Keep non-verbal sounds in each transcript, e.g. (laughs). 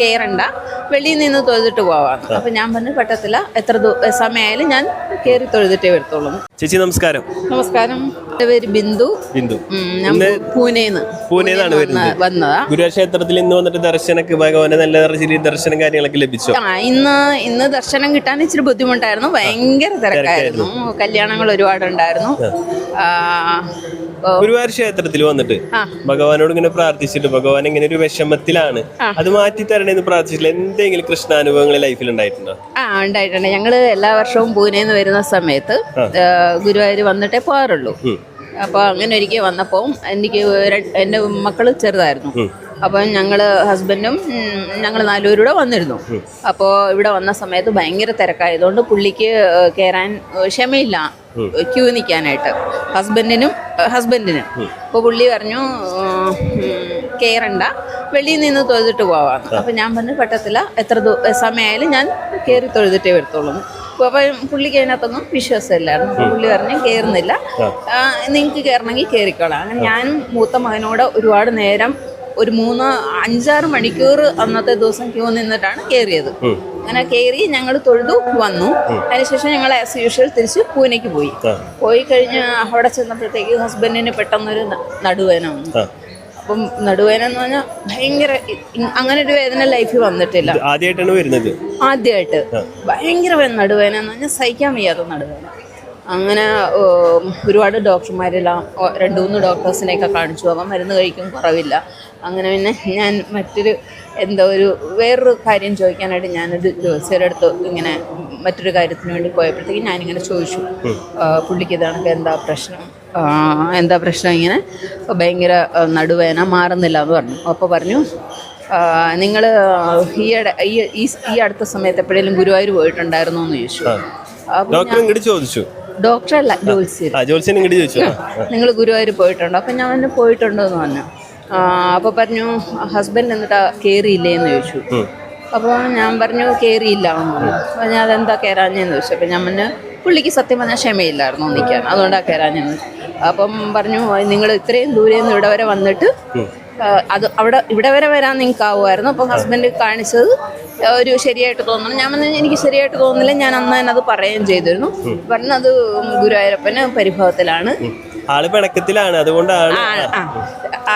കയറണ്ട വെളിയിൽ നിന്ന് തൊഴുതിട്ട് പോവാം. അപ്പൊ ഞാൻ പറഞ്ഞു പറ്റത്തില്ല എത്ര സമയമായാലും ഞാൻ കയറി തൊഴുതിട്ടേ വരത്തുള്ളൂ. ചേച്ചി നമസ്കാരം. നമസ്കാരം. എന്റെ പേര് ബിന്ദു. ബിന്ദു. ഞാൻ പൂനെന്ന് പൂനെന്നാണ് വരുന്നത്. വന്നതാ. ഗുരുക്ഷേത്രത്തിൽ ക്ഷേത്രത്തിൽ ഇന്ന് വന്നിട്ട് ദർശനക്ക് ഭഗവാന് നല്ല ദർശനം കാര്യങ്ങളൊക്കെ ലഭിച്ചു? ആ ഇന്ന് ഇന്ന് ദർശനം കിട്ടാൻ ഇച്ചിരി ബുദ്ധിമുട്ടായിരുന്നു. ഭയങ്കര തിരക്കായിരുന്നു. കല്യാണങ്ങൾ ഒരുപാട് ഉണ്ടായിരുന്നു ഗുരുവായൂർ ക്ഷേത്രത്തിൽ വന്നിട്ട് ഭഗവാനോട് ഇങ്ങനെ പ്രാർത്ഥിച്ചിട്ട് ഭഗവാൻ ഇങ്ങനെ ഒരു വിഷമത്തിലാണ്. അത് മാറ്റി തരണേന്ന് പ്രാർത്ഥിച്ചിട്ടില്ല. എന്തെങ്കിലും കൃഷ്ണാനുഭവങ്ങൾ ലൈഫിൽ ഉണ്ടായിട്ടുണ്ടോ? ആ ഉണ്ടായിട്ടുണ്ട്. ഞങ്ങൾ എല്ലാ വർഷവും പൂനെന്ന് വരുന്ന സമയത്ത് ഗുരുവായൂർ വന്നിട്ടേ പോകാറുള്ളൂ. അപ്പൊ അങ്ങനെ ഒരിക്കൽ വന്നപ്പോൾ എനിക്ക് എന്റെ എന്റെ മക്കൾ ചെറുതായിരുന്നു. അപ്പം ഞങ്ങൾ ഹസ്ബൻഡും ഞങ്ങൾ നാലുപേരൂടെ വന്നിരുന്നു. അപ്പോൾ ഇവിടെ വന്ന സമയത്ത് ഭയങ്കര തിരക്കായതുകൊണ്ട് പുള്ളിക്ക് കയറാൻ ക്ഷമയില്ല. ക്യൂ നിൽക്കാനായിട്ട്. ഹസ്ബൻഡിനും ഹസ്ബൻഡിനും. അപ്പോൾ പുള്ളി പറഞ്ഞു കയറണ്ട വെളിയിൽ നിന്ന് തൊഴുതിട്ട് പോവാന്ന്. അപ്പം ഞാൻ പറഞ്ഞു പറ്റത്തില്ല. എത്ര സമയമായാലും ഞാൻ കയറി തൊഴുതിട്ടേ വരത്തുള്ളൂ. അപ്പം പുള്ളിക്ക് അതിനകത്തൊന്നും വിശ്വാസമില്ലായിരുന്നു. പുള്ളി പറഞ്ഞു കയറുന്നില്ല നിങ്ങൾക്ക് കയറണമെങ്കിൽ കയറിക്കോളാം അങ്ങനെ ഞാനും മൂത്ത മകനോട് ഒരുപാട് നേരം ഒരു മൂന്ന് അഞ്ചാറ് മണിക്കൂർ അന്നത്തെ ദിവസം ക്യൂ നിന്നിട്ടാണ് കയറിയത് അങ്ങനെ കയറി ഞങ്ങൾ തൊഴുതു വന്നു. അതിനുശേഷം ഞങ്ങൾ ആസ് യൂഷ്വൽ തിരിച്ച് പൂനെക്ക് പോയി. പോയി കഴിഞ്ഞ് അവിടെ ചെന്നപ്പോഴത്തേക്ക് ഹസ്ബൻഡിന് പെട്ടെന്നൊരു നടുവേന വന്നു. അപ്പം നടുവേദന എന്ന് പറഞ്ഞാൽ ഭയങ്കര അങ്ങനെ ഒരു വേദന ലൈഫിൽ വന്നിട്ടില്ല. ആദ്യമായിട്ടാണ് വരുന്നത്? ആദ്യമായിട്ട് ഭയങ്കര നടുവേദന എന്ന് പറഞ്ഞാൽ സഹിക്കാൻ വയ്യാത്ത നടുവേദന. അങ്ങനെ ഒരുപാട് ഡോക്ടർമാരെല്ലാം രണ്ട് മൂന്ന് ഡോക്ടേഴ്സിനെയൊക്കെ കാണിച്ചു. അപ്പം മരുന്ന് കഴിക്കും കുറവില്ല. അങ്ങനെ പിന്നെ ഞാൻ മറ്റൊരു എന്തോ ഒരു വേറൊരു കാര്യം ചോദിക്കാനായിട്ട് ഞാനൊരു ജ്യോത്സ്യരുടെ അടുത്ത് ഇങ്ങനെ മറ്റൊരു കാര്യത്തിന് വേണ്ടി പോയപ്പോഴത്തേക്ക് ഞാനിങ്ങനെ ചോദിച്ചു. പുള്ളിക്ക് ഇതാണെങ്കിൽ എന്താ പ്രശ്നം? എന്താ പ്രശ്നം ഇങ്ങനെ? ഭയങ്കര നടുവേന മാറുന്നില്ല എന്ന് പറഞ്ഞു. അപ്പോൾ പറഞ്ഞു നിങ്ങൾ ഈയിടെ ഈ ഈ- ഈ അടുത്ത സമയത്ത് എപ്പോഴെങ്കിലും ഗുരുവായൂർ പോയിട്ടുണ്ടായിരുന്നോ എന്ന് ചോദിച്ചു. ഡോക്ടർ ചോദിച്ചു. ഡോക്ടറല്ല ജോത്സ്യൻ ഇങ്ങോട്ട് ചോദിച്ചു. നിങ്ങൾ ഗുരുവായൂർ പോയിട്ടുണ്ടോ? അപ്പം ഞാൻ അവന് പോയിട്ടുണ്ടോ എന്ന് പറഞ്ഞു അപ്പോൾ പറഞ്ഞു ഹസ്ബൻഡ് എന്നിട്ടാ കയറിയില്ലേ എന്ന് ചോദിച്ചു. അപ്പോൾ ഞാൻ പറഞ്ഞു കയറിയില്ല എന്ന് പറഞ്ഞു. അപ്പോൾ ഞാൻ അതെന്താ കയറാഞ്ഞെന്ന് ചോദിച്ചു. അപ്പം ഞാൻ പറഞ്ഞു പുള്ളിക്ക് സത്യം പറഞ്ഞാൽ ക്ഷമയില്ലായിരുന്നു നിൽക്കാൻ അതുകൊണ്ടാണ് കയറാഞ്ഞെന്ന് അപ്പം പറഞ്ഞു നിങ്ങൾ ഇത്രയും ദൂരെ നിന്ന് ഇവിടെ വരെ വന്നിട്ട് അത് അവിടെ ഇവിടെ വരെ വരാൻ നിങ്ങൾക്ക് ആവുമായിരുന്നു. അപ്പം ഹസ്ബൻഡ് കാണിച്ചത് ഒരു ശരിയായിട്ട് തോന്നണം. ഞാൻ പറഞ്ഞു എനിക്ക് ശരിയായിട്ട് തോന്നുന്നില്ല. ഞാൻ അന്ന് തന്നെ അത് പറയുകയും ചെയ്തിരുന്നു. പറഞ്ഞു അത് ഗുരുവായൂരപ്പന് പരിഭവത്തിലാണ്. ആൾ പിണക്കത്തിലാണ്. അതുകൊണ്ടാണ്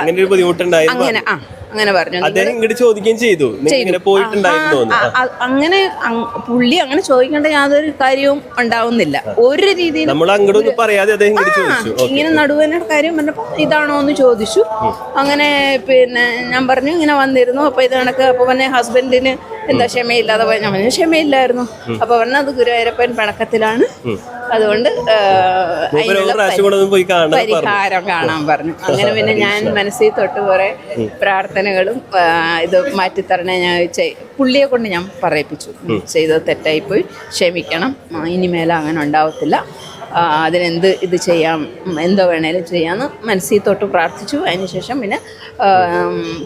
അങ്ങനെ ഒരു ബുദ്ധിമുട്ടുണ്ടായി അങ്ങനെ ആ. അങ്ങനെ പറഞ്ഞു. അദ്ദേഹം ഇങ്ങോട്ട് ചോദിക്കുകയും ചെയ്തു. ഇങ്ങനെ പോയിട്ടുണ്ടായിരുന്നു അങ്ങനെ പുള്ളി അങ്ങനെ ചോദിക്കേണ്ട യാതൊരു കാര്യവും ഉണ്ടാവുന്നില്ല. ഒരു രീതിയിൽ നമ്മൾ അങ്ങോട്ടൊന്നും പറയാതെ അദ്ദേഹം ചോദിച്ചു. ഇങ്ങനെ നടുവേന കാര്യം പറഞ്ഞപ്പോൾ ഇതാണോ എന്ന് ചോദിച്ചു. അങ്ങനെ പിന്നെ ഞാൻ പറഞ്ഞു ഇങ്ങനെ വന്നിരുന്നു. അപ്പൊ ഇത് കണക്ക് അപ്പൊ പറഞ്ഞ ഹസ്ബൻഡിന് എന്താ ക്ഷമയില്ലാതെ പോയ. ഞാൻ പറഞ്ഞു ക്ഷമയില്ലായിരുന്നു അപ്പൊ പറഞ്ഞു അത് ഗുരുവായൂരപ്പൻ പണക്കത്തിലാണ്. അതുകൊണ്ട് പരിഹാരം കാണാൻ പറഞ്ഞു. അങ്ങനെ പിന്നെ (laughs) ഞാൻ മനസ്സിൽ തൊട്ട് കുറെ പ്രാർത്ഥനകളും ഇത് മാറ്റിത്തരണേ ഞാൻ പുള്ളിയെ കൊണ്ട് ഞാൻ പറയിപ്പിച്ചു. ചെയ്തത് തെറ്റായിപ്പോയി. ക്ഷമിക്കണം. ആ, ഇനി മേലെ അങ്ങനെ ഉണ്ടാവത്തില്ല. അതിനെന്ത് ഇത് ചെയ്യാം എന്തോ വേണേലും ചെയ്യാമെന്ന് മനസ്സിൽ തൊട്ട് പ്രാർത്ഥിച്ചു. അതിനുശേഷം പിന്നെ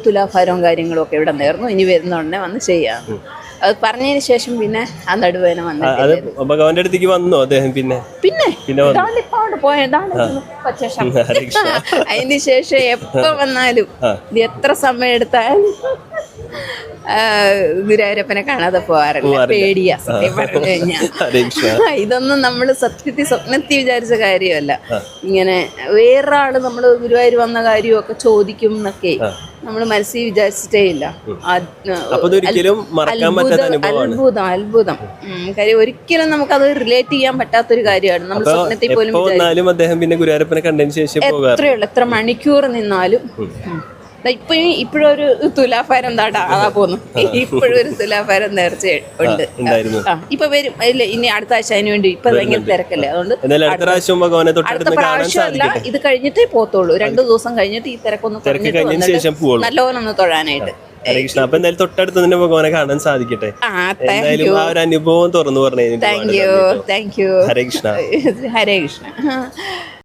തുലാഭാരവും കാര്യങ്ങളും ഒക്കെ ഇവിടെ നേർന്നു. ഇനി വരുന്ന ഉടനെ വന്ന് ചെയ്യാം. അത് പറഞ്ഞതിന് ശേഷം പിന്നെ ആ നടുവേന വന്നു ഭഗവാന്റെ അടുത്തേക്ക് വന്നോ അദ്ദേഹം പിന്നെ? പിന്നെ. (laughs) അതിന് ശേഷം എപ്പോ വന്നാലും ഇത് എത്ര സമയം എടുത്താലും ഗുരുവായൂരപ്പനെ കാണാതെ പോവാറില്ല. പേടിയാ സത്യം പറഞ്ഞു കഴിഞ്ഞാൽ (laughs) ഇതൊന്നും നമ്മൾ സത്യത്തിൽ സ്വപ്നത്തിൽ വിചാരിച്ച കാര്യമല്ല. ഇങ്ങനെ വേറൊരാൾ നമ്മൾ ഗുരുവായൂർ വന്ന കാര്യമൊക്കെ ചോദിക്കും എന്നൊക്കെ നമ്മൾ മനസ്സിൽ വിചാരിച്ചിട്ടേ ഇല്ല. അത്ഭുതം അത്ഭുതം കാര്യം ഒരിക്കലും നമുക്ക് അത് റിലേറ്റ് ചെയ്യാൻ പറ്റാത്തൊരു കാര്യമാണ്. നമ്മൾ സ്വപ്നത്തിൽ പോലും എത്രയുള്ളൂ എത്ര മണിക്കൂർ നിന്നാലും. ഇപ്പൊ ഇപ്പോഴും ഒരു തുലാഭാരം അതാ പോന്നു. ഇപ്പോഴും ഒരു തുലാഭാരം നേർച്ച ഉണ്ട്. ഇപ്പൊ വരും. ഇല്ല ഇനി അടുത്ത ആഴ്ച അതിന് വേണ്ടി ഇപ്പൊ ഭയങ്കര തിരക്കല്ലേ? അതുകൊണ്ട് അടുത്ത പ്രാവശ്യം ഇത് കഴിഞ്ഞിട്ടേ പോത്തുള്ളൂ രണ്ടു ദിവസം കഴിഞ്ഞിട്ട് ഈ തിരക്കൊന്ന് നല്ലപോലെ ഒന്ന് തൊഴാനായിട്ട്. അപ്പൊ എന്തായാലും തൊട്ടടുത്ത് തന്നെ ഭഗവാനെ കാണാൻ സാധിക്കട്ടെ. ആ താങ്ക് എന്തായാലും ആ ഒരു അനുഭവം തുറന്നു പറഞ്ഞു thank you thank you Hare Krishna Hare Krishna